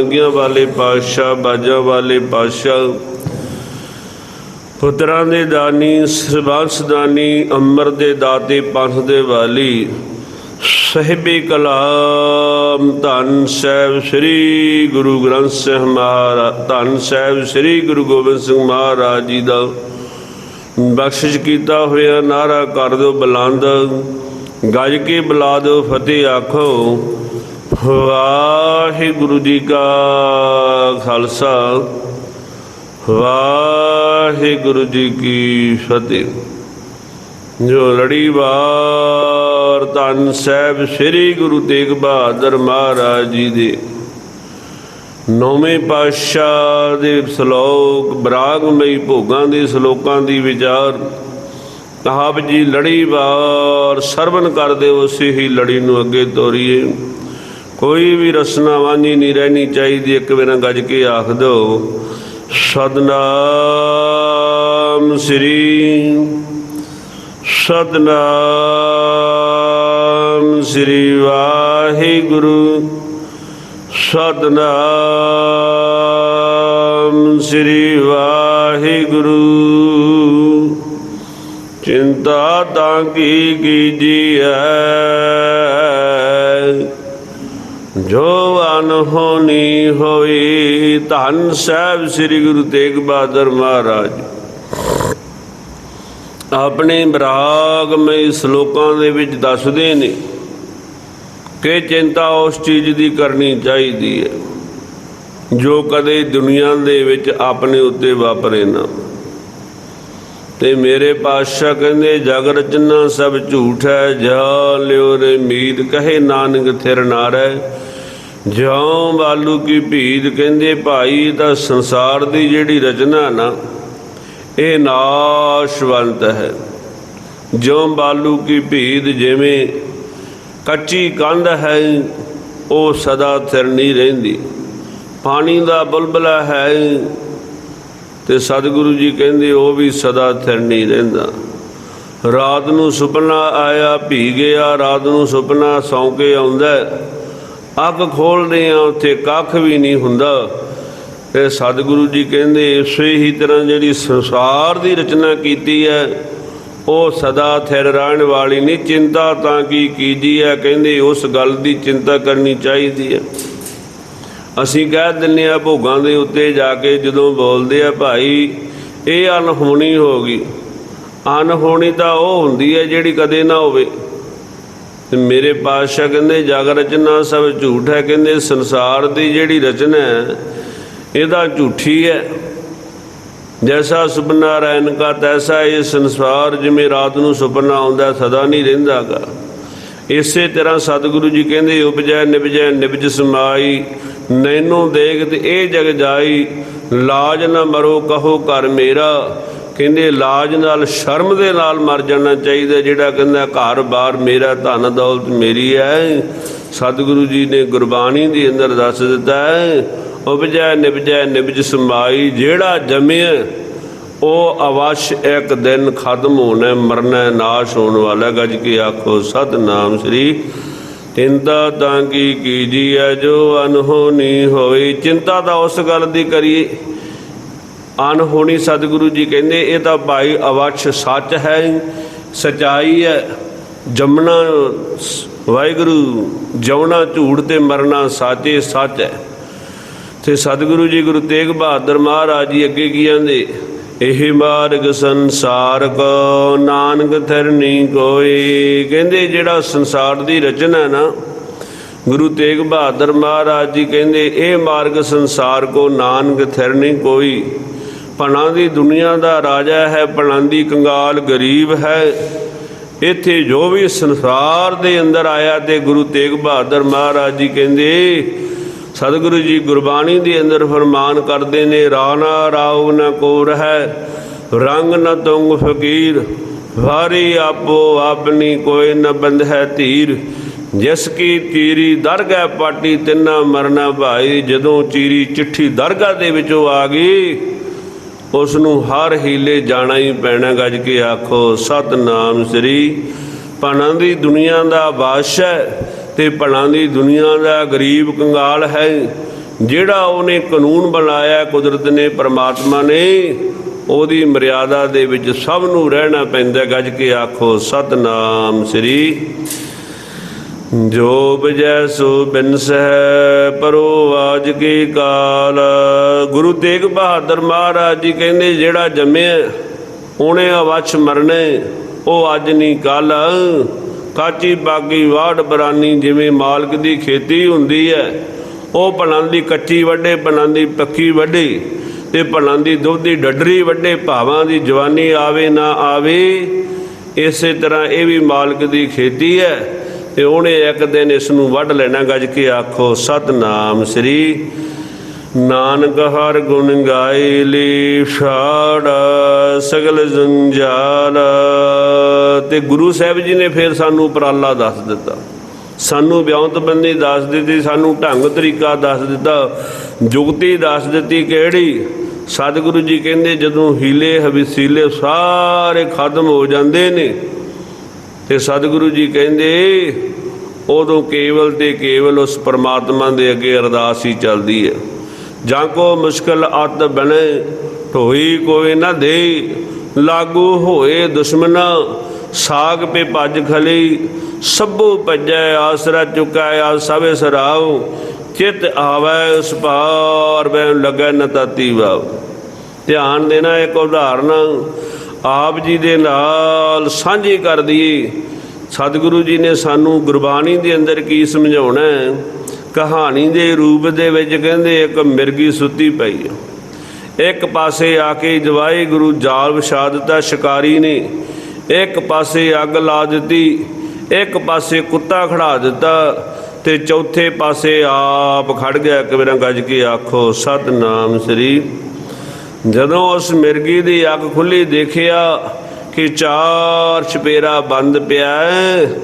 ਮੰਗੀਆਂ ਵਾਲੇ ਪਾਤਸ਼ਾਹ, ਬਾਜਾਂ ਵਾਲੇ ਪਾਤਸ਼ਾਹ, ਪੁੱਤਰਾਂ ਦੇ ਦਾਨੀ ਸਰਬੰਸ ਦਾਨੀ, ਅੰਮ੍ਰਿਤ ਦੇ ਦਾਤੇ, ਪੰਥ ਦੇ ਵਾਲੀ, ਸਹਿਬੇ ਕਲਾਮ, ਧੰਨ ਸਾਹਿਬ ਸ੍ਰੀ ਗੁਰੂ ਗ੍ਰੰਥ ਸਾਹਿਬ ਮਹਾਰਾਜ, ਧੰਨ ਸਾਹਿਬ ਸ੍ਰੀ ਗੁਰੂ ਗੋਬਿੰਦ ਸਿੰਘ ਮਹਾਰਾਜ ਜੀ ਦਾ ਬਖਸ਼ਿਸ਼ ਕੀਤਾ ਹੋਇਆ, ਨਾਰਾ ਕਰ ਦਿਓ, ਬੁਲੰਦ, ਗੱਜ ਕੇ ਬੁਲਾ ਦਿਓ, ਫਤਿਹ ਆਖੋ। ਵਾਹਿਗੁਰੂ ਜੀ ਕਾ ਖਾਲਸਾ, ਵਾਹਿਗੁਰੂ ਜੀ ਕੀ ਫਤਿਹ। ਜੋ ਲੜੀਵਾਰ ਧੰਨ ਸਾਹਿਬ ਸ੍ਰੀ ਗੁਰੂ ਤੇਗ ਬਹਾਦਰ ਮਹਾਰਾਜ ਜੀ ਦੇ ਨੌਵੇਂ ਪਾਤਸ਼ਾਹ ਦੇ ਸ਼ਲੋਕ ਬਰਾਗਮਈ ਭੋਗਾਂ ਦੇ ਸ਼ਲੋਕਾਂ ਦੀ ਵਿਚਾਰ, ਆਪ ਜੀ ਲੜੀਵਾਰ ਸਰਵਨ ਕਰਦੇ ਉਸੇ ਹੀ ਲੜੀ ਨੂੰ ਅੱਗੇ ਤੋਰੀਏ। ਕੋਈ ਵੀ ਰਸਨਾ ਵਾਂਝੀ ਨਹੀਂ ਰਹਿਣੀ ਚਾਹੀਦੀ। ਇੱਕ ਵੇਰਾ ਗੱਜ ਕੇ ਆਖ ਦਿਓ ਸਤਨਾਮ ਸ੍ਰੀ ਸਤਨਾਮ ਸ੍ਰੀ ਵਾਹਿਗੁਰੂ, ਸਤਨਾਮ ਸ੍ਰੀ ਵਾਹਿਗੁਰੂ। ਚਿੰਤਾ ਤਾਂ ਕੀ ਕੀਜੀਐ? ਜੋ ਅਨਹੋਨੀ ਹੋਈ, ਧੰਨ ਸਾਹਿਬ ਸ੍ਰੀ ਗੁਰੂ ਤੇਗ ਬਹਾਦਰ ਮਹਾਰਾਜ। ਆਪਣੇ ਬਰਾਗਮਈ ਸ਼ਲੋਕਾਂ ਦੇ ਵਿੱਚ ਦੱਸਦੇ ਨੇ ਕਿ ਚਿੰਤਾ ਉਸ ਚੀਜ਼ ਦੀ ਕਰਨੀ ਚਾਹੀਦੀ ਹੈ, ਜੋ ਕਦੇ ਦੁਨੀਆ ਦੇ ਵਿੱਚ ਆਪਣੇ ਉੱਤੇ ਵਾਪਰੇ ਨਾ। ਤੇ ਮੇਰੇ ਪਾਤਸ਼ਾਹ ਕਹਿੰਦੇ, ਜਗ ਰਚਨਾ ਸਭ ਝੂਠ ਹੈ, ਜਾ ਲਿਓ ਰੇ ਮੀਤ, ਕਹੇ ਨਾਨਕ ਥਿਰ ਨਾਰੈ। ਜਿਉਂ ਬਾਲੂ ਕੀ ਭੀਦ ਕਹਿੰਦੇ ਭਾਈ, ਤਾਂ ਸੰਸਾਰ ਦੀ ਜਿਹੜੀ ਰਚਨਾ ਨਾ, ਇਹ ਨਾਸ਼ਵੰਤ ਹੈ। ਜਿਉਂ ਬਾਲੂ ਕੀ ਭੀਦ ਜਿਵੇਂ ਕੱਚੀ ਕੰਧ ਹੈ, ਉਹ ਸਦਾ ਥਿਰ ਨਹੀਂ ਰਹਿੰਦੀ। ਪਾਣੀ ਦਾ ਬੁਲਬਲਾ ਹੈ, ਤੇ ਸਤਿਗੁਰੂ ਜੀ ਕਹਿੰਦੇ ਉਹ ਵੀ ਸਦਾ ਥਿਰ ਨਹੀਂ ਰਹਿੰਦਾ। ਰਾਤ ਨੂੰ ਸੁਪਨਾ ਆਇਆ ਭੀ ਗਿਆ, ਰਾਤ ਨੂੰ ਸੁਪਨਾ ਸੌਂ ਕੇ ਆਉਂਦਾ ਅੱਗ ਖੋਲਦੇ ਆ, ਉੱਥੇ ਕੱਖ ਵੀ ਨਹੀਂ ਹੁੰਦਾ। ਤੇ ਸਤਿਗੁਰੂ ਜੀ ਕਹਿੰਦੇ, ਇਸੇ ਹੀ ਤਰ੍ਹਾਂ ਜਿਹੜੀ ਸੰਸਾਰ ਦੀ ਰਚਨਾ ਕੀਤੀ ਹੈ, ਉਹ ਸਦਾ ਥਿਰ ਰਹਿਣ ਵਾਲੀ ਨਹੀਂ, ਚਿੰਤਾ ਤਾਂ ਕੀ ਕੀਜੀ ਹੈ? ਕਹਿੰਦੇ, ਉਸ ਗੱਲ ਦੀ ਚਿੰਤਾ ਕਰਨੀ ਚਾਹੀਦੀ ਹੈ। ਅਸੀਂ ਕਹਿ ਦਿੰਨੇ ਆ ਭੋਗਾਂ ਦੇ ਉੱਤੇ ਜਾ ਕੇ ਜਦੋਂ ਬੋਲਦੇ ਆ, ਭਾਈ, ਇਹ ਅਨਹੋਣੀ ਹੋ ਗਈ। ਅਨਹੋਣੀ ਤਾਂ ਉਹ ਹੁੰਦੀ ਹੈ ਜਿਹੜੀ ਕਦੇ ਨਾ ਹੋਵੇ। ਤੇ ਮੇਰੇ ਪਾਤਸ਼ਾਹ ਕਹਿੰਦੇ, ਜਗ ਰਚਨਾ ਸਭ ਝੂਠ ਹੈ। ਕਹਿੰਦੇ, ਸੰਸਾਰ ਦੀ ਜਿਹੜੀ ਰਚਨਾ ਹੈ, ਇਹਦਾ ਝੂਠੀ ਹੈ। ਜੈਸਾ ਸੁਪਨਾ ਰਹਿਣ ਕਾ, ਤੈਸਾ ਇਹ ਸੰਸਾਰ, ਜਿਵੇਂ ਰਾਤ ਨੂੰ ਸੁਪਨਾ ਆਉਂਦਾ, ਸਦਾ ਨਹੀਂ ਰਹਿੰਦਾਗਾ। ਇਸੇ ਤਰ੍ਹਾਂ ਸਤਿਗੁਰੂ ਜੀ ਕਹਿੰਦੇ, ਉਪਜੈ, ਨਿਪਜੈ, ਨਿਪਜ ਸਮਾਈ ਨੈਨੋ ਦੇਖਤ ਇਹ ਜਗ ਜਾਈ। ਲਾਜ ਨਾ ਮਰੋ, ਕਹੋ ਘਰ ਮੇਰਾ। ਕਹਿੰਦੇ ਲਾਜ ਨਾਲ, ਸ਼ਰਮ ਦੇ ਨਾਲ ਮਰ ਜਾਣਾ ਚਾਹੀਦਾ ਜਿਹੜਾ ਕਹਿੰਦਾ, ਘਰ ਬਾਰ ਮੇਰਾ ਧਨ ਦੌਲਤ ਮੇਰੀ ਹੈ। ਸਤਿਗੁਰੂ ਜੀ ਨੇ ਗੁਰਬਾਣੀ ਦੇ ਅੰਦਰ ਦੱਸ ਦਿੱਤਾ ਹੈ, ਉਪਜੈ ਨਿਪਜੈ ਨਿਪਜ ਸਮਾਈ, ਜਿਹੜਾ ਜੰਮਿਆ, ਉਹ ਅਵਸ਼ ਇੱਕ ਦਿਨ ਖਤਮ ਹੋਣਾ ਮਰਨਾ ਨਾਸ਼ ਹੋਣ ਵਾਲਾ ਗੱਜ ਕੇ ਆਖੋ, ਸਤਨਾਮ ਸ੍ਰੀ ਚਿੰਤਾ ਤਾਂ ਕੀ ਕੀਜੀਐ, ਜੋ ਅਨਹੋਣੀ ਹੋਈ ਚਿੰਤਾ ਤਾਂ ਉਸ ਗੱਲ ਦੀ ਕਰੀਏ। ਅਨਹੋਣੀ ਸਤਿਗੁਰੂ ਜੀ ਕਹਿੰਦੇ, ਇਹ ਤਾਂ ਭਾਈ ਅਵਛ ਸੱਚ ਹੈ, ਸਚਾਈ ਹੈ। ਜੰਮਣਾ ਵਾਹਿਗੁਰੂ, ਜਉਣਾ ਝੂਠ ਤੇ ਮਰਨਾ ਸਾਚੇ ਸੱਚ ਹੈ। ਤੇ ਸਤਿਗੁਰੂ ਜੀ ਗੁਰੂ ਤੇਗ ਬਹਾਦਰ ਮਹਾਰਾਜ ਜੀ ਅੱਗੇ ਕੀ ਕਹਿੰਦੇ ਇਹ ਮਾਰਗ ਸੰਸਾਰ ਕੋ ਨਾਨਕ ਥਰਨੀ ਕੋਈ ਕਹਿੰਦੇ, ਜਿਹੜਾ ਸੰਸਾਰ ਦੀ ਰਚਨਾ ਨਾ, ਗੁਰੂ ਤੇਗ ਬਹਾਦਰ ਮਹਾਰਾਜ ਜੀ ਕਹਿੰਦੇ, ਇਹ ਮਾਰਗ ਸੰਸਾਰ ਕੋ ਨਾਨਕ ਥਿਰਨੀ ਕੋਈ ਭਣਾ ਦੀ ਦੁਨੀਆ ਦਾ ਰਾਜਾ ਹੈ ਭਣਾ ਦੀ ਕੰਗਾਲ ਗਰੀਬ ਹੈ। ਇੱਥੇ ਜੋ ਵੀ ਸੰਸਾਰ ਦੇ ਅੰਦਰ ਆਇਆ ਤੇ ਗੁਰੂ ਤੇਗ ਬਹਾਦਰ ਮਹਾਰਾਜ ਜੀ ਕਹਿੰਦੇ, ਸਤਿਗੁਰੂ ਜੀ ਗੁਰਬਾਣੀ ਦੇ ਅੰਦਰ ਫਰਮਾਨ ਕਰਦੇ ਨੇ, ਰਾਣਾ ਰਾਉ ਨ ਕੋ ਰਹਿ ਰੰਗ ਨ ਤੁੰਗ ਫਕੀਰ, ਵਾਰੀ ਆਪੋ ਆਪਣੀ ਕੋਈ ਨ ਬੰਧ ਹੈ ਧੀਰ। ਜਿਸ ਕੀ ਤੀਰੀ ਦਰਗਾਹ ਪਾਟੀ ਤਿੰਨਾ ਮਰਨਾ ਭਾਈ, ਜਦੋਂ ਚੀਰੀ ਚਿੱਠੀ ਦਰਗਾਹ ਦੇ ਵਿੱਚੋਂ ਆ ਗਈ ਉਸ ਨੂੰ ਹਰ ਹੀਲੇ ਜਾਣਾ ਹੀ ਪੈਣਾ ਗੱਜ ਕੇ ਆਖੋ, ਸਤਨਾਮ ਸ੍ਰੀ। ਭਣਾ ਦੀ ਦੁਨੀਆ ਦਾ ਬਾਦਸ਼ਾਹ ਤੇ ਭਣਾ ਦੀ ਦੁਨੀਆ ਦਾ ਗਰੀਬ ਕੰਗਾਲ ਹੈ। ਜਿਹੜਾ ਉਹਨੇ ਕਾਨੂੰਨ ਬਣਾਇਆ, ਕੁਦਰਤ ਨੇ, ਪਰਮਾਤਮਾ ਨੇ, ਉਹਦੀ ਮਰਿਆਦਾ ਦੇ ਵਿੱਚ ਸਭ ਨੂੰ ਰਹਿਣਾ ਪੈਂਦਾ ਗੱਜ ਕੇ ਆਖੋ, ਸਤਨਾਮ ਸ੍ਰੀ। ਜੋ ਬਜੈ ਸੋ ਬਿਨਸਹਿ ਪਰੋ ਆਜ ਕੇ ਕਾਲ। ਗੁਰੂ ਤੇਗ ਬਹਾਦਰ ਮਹਾਰਾਜ ਜੀ ਕਹਿੰਦੇ, ਜਿਹੜਾ ਜੰਮਿਆ, ਉਹਨੇ ਅਵਛ ਮਰਨੇ, ਉਹ ਅੱਜ ਨਹੀਂ ਕੱਲ ਕਾਚੀ ਬਾਗੀ ਵਾੜ ਬਰਾਨੀ ਜਿਵੇਂ ਮਾਲਕ ਦੀ ਖੇਤੀ ਹੁੰਦੀ ਹੈ, ਉਹ ਭਲਾਂ ਦੀ ਕੱਚੀ ਵੱਡੇ ਭਲਾਂ ਦੀ ਪੱਕੀ ਵੱਡੇ ਤੇ ਭਲਾਂ ਦੀ ਦੁੱਧ ਦੀ ਡੱਡਰੀ ਵੱਡੇ ਭਾਵਾਂ ਦੀ ਜਵਾਨੀ ਆਵੇ ਨਾ ਆਵੇ, ਇਸੇ ਤਰ੍ਹਾਂ ਇਹ ਵੀ ਮਾਲਕ ਦੀ ਖੇਤੀ ਹੈ। ਤੇ ਉਹਨੇ ਇੱਕ ਦਿਨ ਇਸ ਨੂੰ ਵੱਢ ਲੈਣਾ, ਗੱਜ ਕੇ ਆਖੋ, ਸਤਨਾਮ ਸ੍ਰੀ ਨਾਨਕ ਹਰ ਗੁਣ ਗਾਏ ਲੀ ਛਾੜ ਸਗਲ ਜੰਜਾਲ। ਤੇ ਗੁਰੂ ਸਾਹਿਬ ਜੀ ਨੇ ਫਿਰ ਸਾਨੂੰ ਉਪਰਾਲਾ ਦੱਸ ਦਿੱਤਾ। ਸਾਨੂੰ ਵਿਉਂਤ ਬੰਦੀ ਦੱਸ ਦਿੱਤੀ, ਸਾਨੂੰ ਢੰਗ ਤਰੀਕਾ ਦੱਸ ਦਿੱਤਾ, ਜੁਗਤੀ ਦੱਸ ਦਿੱਤੀ ਕਿਹੜੀ? ਸਤਿਗੁਰੂ ਜੀ ਕਹਿੰਦੇ, ਜਦੋਂ ਹੀਲੇ ਹਵੀਸੀਲੇ ਸਾਰੇ ਖਤਮ ਹੋ ਜਾਂਦੇ ਨੇ। ਤੇ ਸਤਿਗੁਰੂ ਜੀ ਕਹਿੰਦੇ, ਉਦੋਂ ਕੇਵਲ ਤੇ ਕੇਵਲ ਉਸ ਪਰਮਾਤਮਾ ਦੇ ਅੱਗੇ ਅਰਦਾਸ ਹੀ ਚੱਲਦੀ ਹੈ। ਜਾਂ ਕੋ ਮੁਸ਼ਕਲ ਅਤ ਬਣੇ, ਢੋਈ ਕੋਈ ਨਾ ਦੇ ਲਾਗੂ ਹੋਏ ਦੁਸ਼ਮਨਾ, ਸਾਗ ਪੇ ਭੱਜ ਖਲੀ, ਸਭੋ ਭੱਜੈ, ਆਸਰਾ ਚੁਕਾਇ ਆ ਸਵੇ ਸਰਾਉ, ਚਿਤ ਆਵੈ, ਉਸ ਪਾਰ ਬੈ ਲੱਗੈ ਨ ਤਾਤੀ ਵਾਵ। ਧਿਆਨ ਦੇਣਾ ਇੱਕ ਉਦਾਹਰਨ ਆਪ ਜੀ ਦੇ ਨਾਲ ਸਾਂਝੀ ਕਰ ਦਈਏ। ਸਤਿਗੁਰੂ ਜੀ ਨੇ ਸਾਨੂੰ ਗੁਰਬਾਣੀ ਦੇ ਅੰਦਰ ਕੀ ਸਮਝਾਉਣਾ ਹੈ? ਕਹਾਣੀ ਦੇ ਰੂਪ ਦੇ ਵਿੱਚ ਕਹਿੰਦੇ ਇੱਕ ਮਿਰਗੀ ਸੁੱਤੀ ਪਈ ਹੈ। ਇੱਕ ਪਾਸੇ ਆ ਕੇ ਜਵਾਈ ਗੁਰੂ ਜਾਲ ਵਿਛਾ ਦਿੱਤਾ, ਸ਼ਿਕਾਰੀ ਨੇ। ਇੱਕ ਪਾਸੇ ਅੱਗ ਲਾ ਦਿੱਤੀ, ਇੱਕ ਪਾਸੇ ਕੁੱਤਾ ਖੜਾ ਦਿੱਤਾ ਤੇ ਚੌਥੇ ਪਾਸੇ ਆਪ ਖੜ ਗਿਆ ਕਿਵੇਂ ਗੱਜ ਕੇ ਆਖੋ, ਸਤਨਾਮ ਸ੍ਰੀ ਜਦੋਂ ਉਸ ਮਿਰਗੀ ਦੀ ਅੱਖ ਖੁੱਲੀ ਦੇਖਿਆ ਕਿ ਚਾਰ ਛਪੇਰਾ ਬੰਦ ਪਿਆ ਹੈ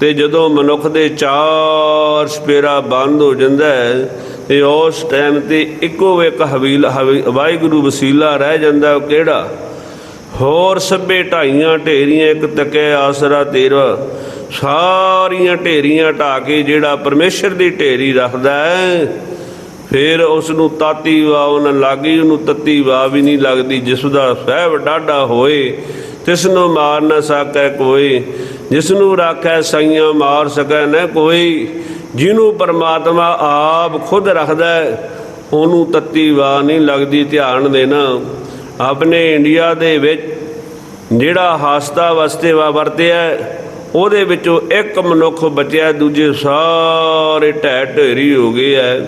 ਤੇ ਜਦੋਂ ਮਨੁੱਖ ਦੇ ਚਾਰ ਛਪੇਰਾ ਬੰਦ ਹੋ ਜਾਂਦਾ ਹੈ ਤੇ ਉਸ ਟਾਈਮ ਤੇ ਇੱਕੋ ਇੱਕ ਹਵੀਲ ਹਵੀ- ਵਾਹਿਗੁਰੂ ਵਸੀਲਾ ਰਹਿ ਜਾਂਦਾ ਉਹ ਕਿਹੜਾ? ਹੋਰ ਸਭੇ ਢਾਈਆਂ ਢੇਰੀਆਂ, ਇੱਕ ਤੱਕੇ ਆਸਰਾ ਤੇਰਾ। ਸਾਰੀਆਂ ਢੇਰੀਆਂ ਢਾ ਕੇ ਜਿਹੜਾ ਪਰਮੇਸ਼ਰ ਦੀ ਢੇਰੀ ਰੱਖਦਾ ਹੈ। ਫਿਰ ਉਸ ਨੂੰ ਤਾਤੀ ਵਾਹ ਨਾ ਲੱਗੀ, ਉਹਨੂੰ ਤੱਤੀ ਵਾਹ ਵੀ ਨਹੀਂ ਲੱਗਦੀ, ਜਿਸ ਦਾ ਸਹਿਬ ਡਾਢਾ ਹੋਏ, ਤਿਸ ਨੂੰ ਮਾਰ ਨਾ ਸਕੈ ਕੋਈ, ਜਿਸ ਨੂੰ ਰਾਖੈ ਸਈਆਂ ਮਾਰ ਸਕੈ ਨਾ ਕੋਈ, ਜਿਹਨੂੰ ਪਰਮਾਤਮਾ ਆਪ ਖੁਦ ਰੱਖਦਾ ਉਹਨੂੰ ਤੱਤੀ ਵਾਹ ਨਹੀਂ ਲੱਗਦੀ, ਧਿਆਨ ਦੇਣਾ। ਆਪਣੇ ਇੰਡੀਆ ਦੇ ਵਿੱਚ ਜਿਹੜਾ ਹਾਸਤਾ ਵਸਤੇ ਵਾ ਵਰਤਿਆ ਉਹਦੇ ਵਿੱਚੋਂ ਇੱਕ ਮਨੁੱਖ ਬਚਿਆ, ਦੂਜੇ ਸਾਰੇ ਢਹਿ ਢੇਰੀ ਹੋ ਗਏ ਐ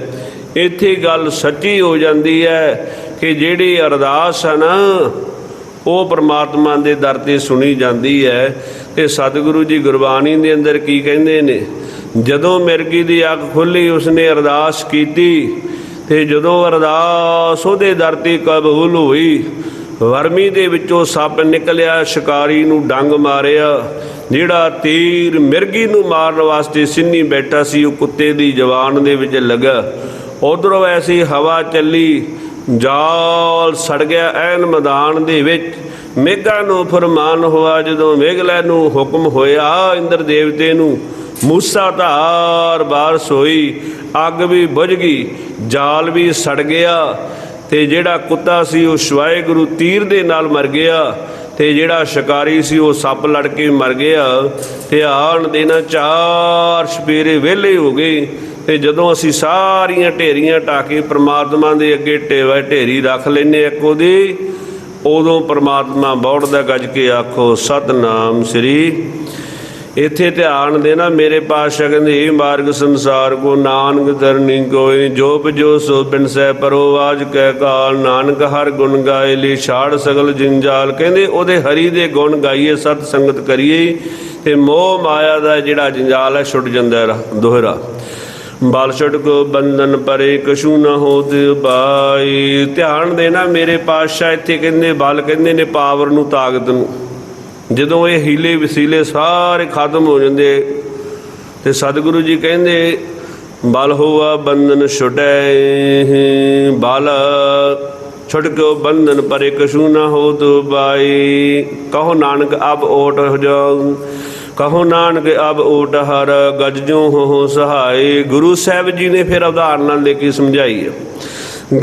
ਇੱਥੇ ਗੱਲ ਸੱਚੀ ਹੋ ਜਾਂਦੀ ਹੈ ਕਿ ਜਿਹੜੀ ਅਰਦਾਸ ਹੈ ਨਾ, ਉਹ ਪ੍ਰਮਾਤਮਾ ਦੇ ਦਰ ਤੇ ਸੁਣੀ ਜਾਂਦੀ ਹੈ। ਤੇ ਸਤਿਗੁਰੂ ਜੀ ਗੁਰਬਾਣੀ ਦੇ ਅੰਦਰ ਕੀ ਕਹਿੰਦੇ ਨੇ? ਜਦੋਂ ਮਿਰਗੀ ਦੀ ਅੱਖ ਖੁੱਲੀ, ਉਸਨੇ ਅਰਦਾਸ ਕੀਤੀ ਤੇ ਜਦੋਂ ਅਰਦਾਸ ਉਹਦੇ ਦਰ ਤੇ ਕਬੂਲ ਹੋਈ, ਵਰਮੀ ਦੇ ਵਿੱਚੋਂ ਸੱਪ ਨਿਕਲਿਆ, ਸ਼ਿਕਾਰੀ ਨੂੰ ਡੰਗ ਮਾਰਿਆ। ਜਿਹੜਾ ਤੀਰ ਮਿਰਗੀ ਨੂੰ ਮਾਰਨ ਵਾਸਤੇ ਸਿੰਨੀ ਬੈਠਾ ਸੀ, ਉਹ ਕੁੱਤੇ ਦੀ ਜਵਾਨ ਦੇ ਵਿੱਚ ਲੱਗਾ। ਉਧਰੋਂ ਐਸੀ ਹਵਾ ਚੱਲੀ, ਜਾਲ ਸੜ ਗਿਆ ਐਨ ਮੈਦਾਨ ਦੇ ਵਿੱਚ। ਮੇਘਾਂ ਨੂੰ ਫਰਮਾਨ ਹੋਇਆ ਜਦੋਂ ਮੇਘਲੇ ਨੂੰ ਹੁਕਮ ਹੋਇਆ, ਇੰਦਰ ਦੇਵਤੇ ਨੂੰ, ਮੂਸਾ ਧਾਰ ਬਾਰਸ ਹੋਈ, ਅੱਗ ਵੀ ਬੁਝ ਗਈ, ਜਾਲ ਵੀ ਸੜ ਗਿਆ, ਤੇ ਜਿਹੜਾ ਕੁੱਤਾ ਸੀ ਉਹ ਸ਼ਵਾਏ ਗੁਰੂ ਤੀਰ ਦੇ ਨਾਲ ਮਰ ਗਿਆ, ਤੇ ਜਿਹੜਾ ਸ਼ਿਕਾਰੀ ਸੀ ਉਹ ਸੱਪ ਲੜ ਕੇ ਮਰ ਗਿਆ ਧਿਆਨ ਦੇਣਾ ਚਾਰ ਸਪੇਰੇ ਵਿਹਲੇ ਹੋ ਗਏ। ਤੇ ਜਦੋਂ ਅਸੀਂ ਸਾਰੀਆਂ ਢੇਰੀਆਂ ਢਾਕੇ ਪ੍ਰਮਾਤਮਾ ਦੇ ਅੱਗੇ ਢੇਵਾ ਢੇਰੀ ਰੱਖ ਲੈਨੇ ਇੱਕ ਉਹਦੀ, ਉਦੋਂ ਪ੍ਰਮਾਤਮਾ ਬੌੜਦਾ ਗੱਜ ਕੇ ਆਖੋ, ਸਤਨਾਮ ਸ੍ਰੀ। ਇੱਥੇ ਧਿਆਨ ਦੇਣਾ ਮੇਰੇ ਪਾਤਸ਼ਾਹ ਕਹਿੰਦੇ ਮਾਰਗ ਸੰਸਾਰ ਕੋ ਨਾਨਕ ਧਰਨੀ ਕੋਈ ਜੋਪ ਜੋ ਸੋ ਬਿਨ ਸਹਿ ਪਰੋ, ਆਜ ਕਹਿ ਕਾਲ ਨਾਨਕ ਹਰ ਗੁਣ ਗਾਏ ਲਈ ਛਾੜ ਸਗਲ ਜੰਜਾਲ ਕਹਿੰਦੇ, ਉਹਦੇ ਹਰੀ ਦੇ ਗੁਣ ਗਾਈਏ, ਸਤ ਸੰਗਤ ਕਰੀਏ, ਤੇ ਮੋਹ ਮਾਇਆ ਦਾ ਜਿਹੜਾ ਜੰਜਾਲ ਹੈ, ਛੁੱਟ ਜਾਂਦਾ ਹੈ ਦੋਹਰਾ। ਬਲ ਛੁੱਟ ਬੰਧਨ ਪਰੇ ਕਛੂ ਨਾ ਹੋਤ ਬਾਈ। ਧਿਆਨ ਦੇਣਾ ਮੇਰੇ ਪਾਤਸ਼ਾਹ, ਇੱਥੇ ਕਹਿੰਦੇ, ਬਲ ਕਹਿੰਦੇ ਨੇ ਪਾਵਰ ਨੂੰ ਤਾਕਤ ਨੂੰ। ਜਦੋਂ ਇਹ ਹੀਲੇ ਵਸੀਲੇ ਸਾਰੇ ਖਤਮ ਹੋ ਜਾਂਦੇ, ਤੇ ਸਤਿਗੁਰੂ ਜੀ ਕਹਿੰਦੇ, ਬਲ ਹੋਆ ਬੰਧਨ ਛੁਟੈ ਬਲ ਛੁਟਕੋ ਬੰਧਨ ਪਰੇ ਕਛੂ ਨਾ ਹੋ ਬਾਈ। ਕਹੋ ਨਾਨਕ ਅਬ ਓਟ ਹੋ ਜਾਉ ਕਹੋ ਨਾਨਕ ਅਬ ਓਟ ਹਰ, ਗਜ ਜੋ ਹੋ ਸਹਾਈ। ਗੁਰੂ ਸਾਹਿਬ ਜੀ ਨੇ ਫਿਰ ਉਦਾਹਰਨਾਂ ਲੈ ਕੇ ਸਮਝਾਈ ਹੈ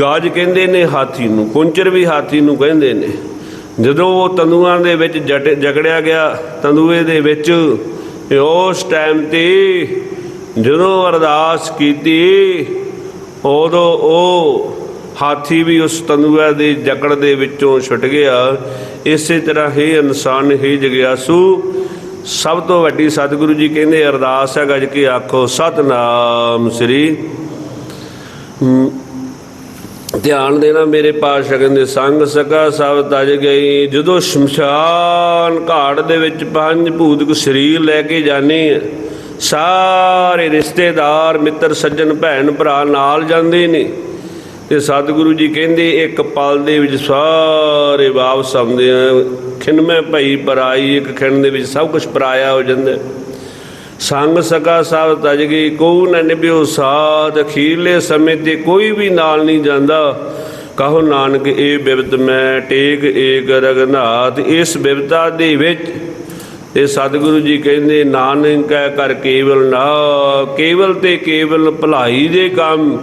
ਗਾਜ ਕਹਿੰਦੇ ਨੇ, ਹਾਥੀ ਨੂੰ, ਕੁੰਚਰ ਵੀ ਹਾਥੀ ਨੂੰ ਕਹਿੰਦੇ ਨੇ। ਜਦੋਂ ਉਹ ਤੰਦੂਆਂ ਦੇ ਵਿੱਚ ਜਟ- ਜਕੜਿਆ ਗਿਆ, ਤੰਦੂਏ ਦੇ ਵਿੱਚ ਉਸ ਟਾਈਮ ਤੇ ਜਦੋਂ ਅਰਦਾਸ ਕੀਤੀ, ਉਦੋਂ ਉਹ ਹਾਥੀ ਵੀ ਉਸ ਤੰਦੂਆ ਦੇ ਜਕੜ ਦੇ ਵਿੱਚੋਂ ਛੁੱਟ ਗਿਆ। ਇਸੇ ਤਰ੍ਹਾਂ ਹੀ ਇਨਸਾਨ ਹੀ ਜਗਿਆਸੂ ਸਭ ਤੋਂ ਵੱਡੀ ਸਤਿਗੁਰੂ ਜੀ ਕਹਿੰਦੇ, ਅਰਦਾਸ ਹੈ ਗੱਜ ਕੇ ਆਖੋ, ਸਤਨਾਮ ਸ੍ਰੀ। ਧਿਆਨ ਦੇਣਾ ਮੇਰੇ ਪਾਤਸ਼ਾਹ ਕਹਿੰਦੇ, ਸੰਗ ਸਕਾ ਸਭ ਤਜ ਗਈ, ਜਦੋਂ ਸ਼ਮਸ਼ਾਨ ਘਾਟ ਦੇ ਵਿੱਚ ਪੰਜ ਭੂਤਕ ਸਰੀਰ ਲੈ ਕੇ ਜਾਣੇ ਆ ਸਾਰੇ ਰਿਸ਼ਤੇਦਾਰ, ਮਿੱਤਰ, ਸੱਜਣ, ਭੈਣ, ਭਰਾ ਨਾਲ ਜਾਂਦੇ ਨੇ। ਤੇ ਸਤਿਗੁਰੂ ਜੀ ਕਹਿੰਦੇ, ਇੱਕ ਪਲ ਦੇ ਵਿੱਚ ਸਾਰੇ ਵਾਪਸ ਆਉਂਦੇ ਆ। ਖਿੰਮੇ ਭਈ ਪਰਾਈ, ਇੱਕ ਖਿੰਨ ਦੇ ਵਿੱਚ ਸਭ ਕੁਝ ਪਰਾਇਆ ਹੋ ਜਾਂਦਾ। ਸੰਗ ਸਕਾ ਸਭ ਤਜ ਗਈ, ਕੋ ਨ ਨਿਭਿਓ ਸਾਧ। ਅਖੀਰਲੇ ਸਮੇਂ ਤੇ ਕੋਈ ਵੀ ਨਾਲ ਨਹੀਂ ਜਾਂਦਾ। ਕਹੋ ਨਾਨਕ ਇਹ ਬਿਬਤ ਮੈਂ, ਟੇਕ ਏਕ ਰਗਨਾਥ ਇਸ ਬਿਬਤਾ ਦੇ ਵਿੱਚ ਤੇ ਸਤਿਗੁਰੂ ਜੀ ਕਹਿੰਦੇ, ਨਾਨਕ ਕਹਿ ਕਰ ਕੇਵਲ ਨਾ। ਕੇਵਲ ਤੇ ਕੇਵਲ ਭਲਾਈ ਦੇ ਕੰਮ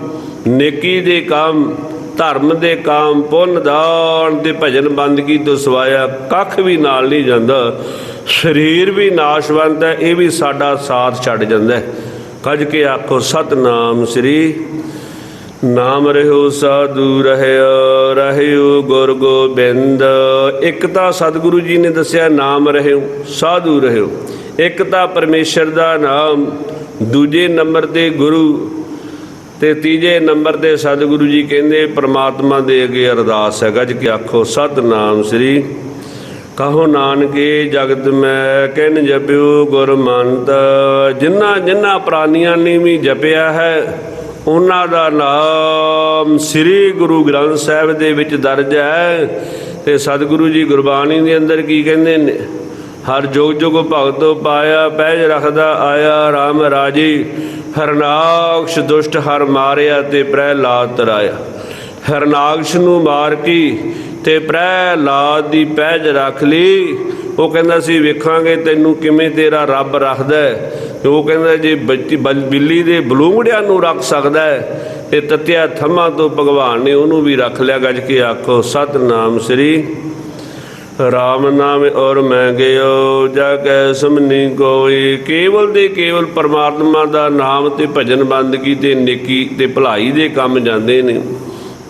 ਨੇਕੀ ਦੇ ਕੰਮ, ਧਰਮ ਦੇ ਕੰਮ, ਪੁੰਨ ਦਾਨ ਤੇ ਭਜਨ ਬੰਦਗੀ ਤੋਂ ਸਵਾਇਆ, ਕੱਖ ਵੀ ਨਾਲ ਨਹੀਂ ਜਾਂਦਾ। ਸਰੀਰ ਵੀ ਨਾਸ਼ਵੰਤ ਹੈ ਇਹ ਵੀ ਸਾਡਾ ਸਾਥ ਛੱਡ ਜਾਂਦਾ। ਕੱਜ ਕੇ ਆਖੋ, ਸਤਨਾਮ ਸ੍ਰੀ ਨਾਮ ਰਹਿਓ ਸਾਧੂ ਰਹਿਓ ਰਹਿਓ ਗੁਰ ਗੋਬਿੰਦ। ਇੱਕ ਤਾਂ ਸਤਿਗੁਰੂ ਜੀ ਨੇ ਦੱਸਿਆ, ਨਾਮ ਰਹਿਓ ਸਾਧੂ ਰਹਿਓ ਇੱਕ ਤਾਂ ਪਰਮੇਸ਼ਰ ਦਾ ਨਾਮ, ਦੂਜੇ ਨੰਬਰ ਤੇ ਗੁਰੂ ਤੇ ਤੀਜੇ ਨੰਬਰ ਤੇ ਸਤਿਗੁਰੂ ਜੀ ਕਹਿੰਦੇ, ਪ੍ਰਮਾਤਮਾ ਦੇ ਅੱਗੇ ਅਰਦਾਸ ਹੈ। ਗੱਜ ਕੇ ਆਖੋ, ਸਤਨਾਮ ਸ੍ਰੀ ਕਹੋ ਨਾਨਕੇ, ਜਗਤ ਮੈਂ ਕਿਨ ਜਪਿਓ ਗੁਰਮੰਤ। ਜਿਨ੍ਹਾਂ ਜਿਨ੍ਹਾਂ ਪ੍ਰਾਨੀਆਂ ਨੇ ਵੀ ਜਪਿਆ ਹੈ, ਉਹਨਾਂ ਦਾ ਨਾਮ ਸ੍ਰੀ ਗੁਰੂ ਗ੍ਰੰਥ ਸਾਹਿਬ ਦੇ ਵਿੱਚ ਦਰਜ ਹੈ। ਤੇ ਸਤਿਗੁਰੂ ਜੀ ਗੁਰਬਾਣੀ ਦੇ ਅੰਦਰ ਕੀ ਕਹਿੰਦੇ ਨੇ? ਹਰ ਜੋਗ ਜੋਗ ਭਗਤੋ ਪਾਇਆ ਪਹਿਜ ਰਖਦਾ ਆਇਆ RAM ਰਾਜੀ। ਹਰਨਾਕਸ਼ ਦੁਸ਼ਟ ਹਰ ਮਾਰਿਆ ਤੇ ਪ੍ਰਹਿਲਾਦ ਤਰਾਇਆ। ਹਰਨਾਕਸ਼ ਨੂੰ ਮਾਰ ਕੀ ਤੇ ਪ੍ਰਹਿਲਾਦ ਦੀ ਪਹਿਜ ਰੱਖ ਲਈ। ਉਹ ਕਹਿੰਦਾ ਸੀ ਵੇਖਾਂਗੇ ਤੈਨੂੰ ਕਿਵੇਂ ਤੇਰਾ ਰੱਬ ਰੱਖਦਾ ਤੇ ਉਹ ਕਹਿੰਦਾ, ਜੇ ਬੱਚੀ ਬਿੱਲੀ ਦੇ ਬਲੂੰਗੜਿਆਂ ਨੂੰ ਰੱਖ ਸਕਦਾ ਹੈ, ਤੇ ਤਤਿਆ ਥੰਮਾ ਤੋਂ ਭਗਵਾਨ ਨੇ ਉਹਨੂੰ ਵੀ ਰੱਖ ਲਿਆ। ਗੱਜ ਕੇ ਆਖੋ, ਸਤਨਾਮ ਸ੍ਰੀ ਰਾਮ ਨਾਮ ਔਰ ਮੈਂ ਗਿਓ ਜਾ ਕੈ ਸੁਮਨੀ ਕੋਈ। ਕੇਵਲ ਦੇ ਕੇਵਲ ਪਰਮਾਤਮਾ ਦਾ ਨਾਮ ਤੇ ਭਜਨ ਬੰਦਗੀ ਤੇ ਨੇਕੀ ਤੇ ਭਲਾਈ ਦੇ ਕੰਮ ਜਾਂਦੇ ਨੇ।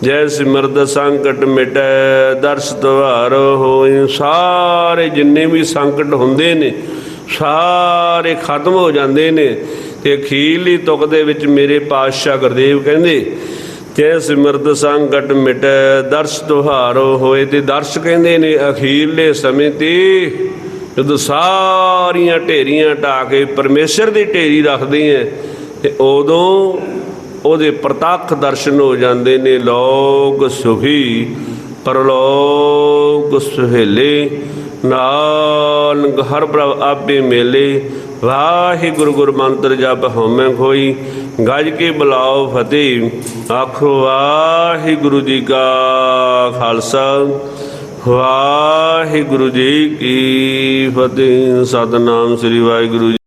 ਜੈ ਸਿਮਰਤ ਸੰਕਟ ਮਿਟੈ, ਦਰਸ ਤੁਹਾਰ ਹੋਇ। ਸਾਰੇ ਜਿੰਨੇ ਵੀ ਸੰਕਟ ਹੁੰਦੇ ਨੇ, ਸਾਰੇ ਖਤਮ ਹੋ ਜਾਂਦੇ ਨੇ। ਤੇ ਅਖੀਰਲੀ ਤੁਕ ਦੇ ਵਿੱਚ ਮੇਰੇ ਪਾਤਸ਼ਾਹ ਗੁਰਦੇਵ ਕਹਿੰਦੇ ਜੈ ਸਿਮਰਤ ਸੰਕਟ ਮਿਟੈ, ਦਰਸ ਤੁਹਾਰੋ ਹੋਏ ਤੇ ਦਰਸ਼ ਕਹਿੰਦੇ ਨੇ ਅਖੀਰਲੇ ਸਮੇਂ ਤੇ। ਜਦੋਂ ਸਾਰੀਆਂ ਢੇਰੀਆਂ ਢਾ ਕੇ ਪਰਮੇਸ਼ਰ ਦੀ ਢੇਰੀ ਰੱਖਦੇ ਆ ਤੇ ਉਦੋਂ ਉਹਦੇ ਪ੍ਰਤੱਖ ਦਰਸ਼ਨ ਹੋ ਜਾਂਦੇ ਨੇ, ਲੋਕ ਸੁਖੀ, ਪਰਲੋਕ ਸੁਹੇਲੇ, ਨਾਨਕ ਹਰ ਪ੍ਰਭ ਆਪੇ ਮੇਲੇ। ਵਾਹਿਗੁਰੂ ਗੁਰ ਮੰਤਰ ਜਪ ਹਉਮੈ ਖੋਈ, ਗੱਜ ਕੇ ਬੁਲਾਓ ਫਤਿਹ, ਆਖੋ ਵਾਹਿਗੁਰੂ ਜੀ ਕਾ ਖਾਲਸਾ, ਵਾਹਿਗੁਰੂ ਜੀ ਕੀ ਫਤਿਹ। ਸਤਨਾਮ ਸ੍ਰੀ ਵਾਹਿਗੁਰੂ ਜੀ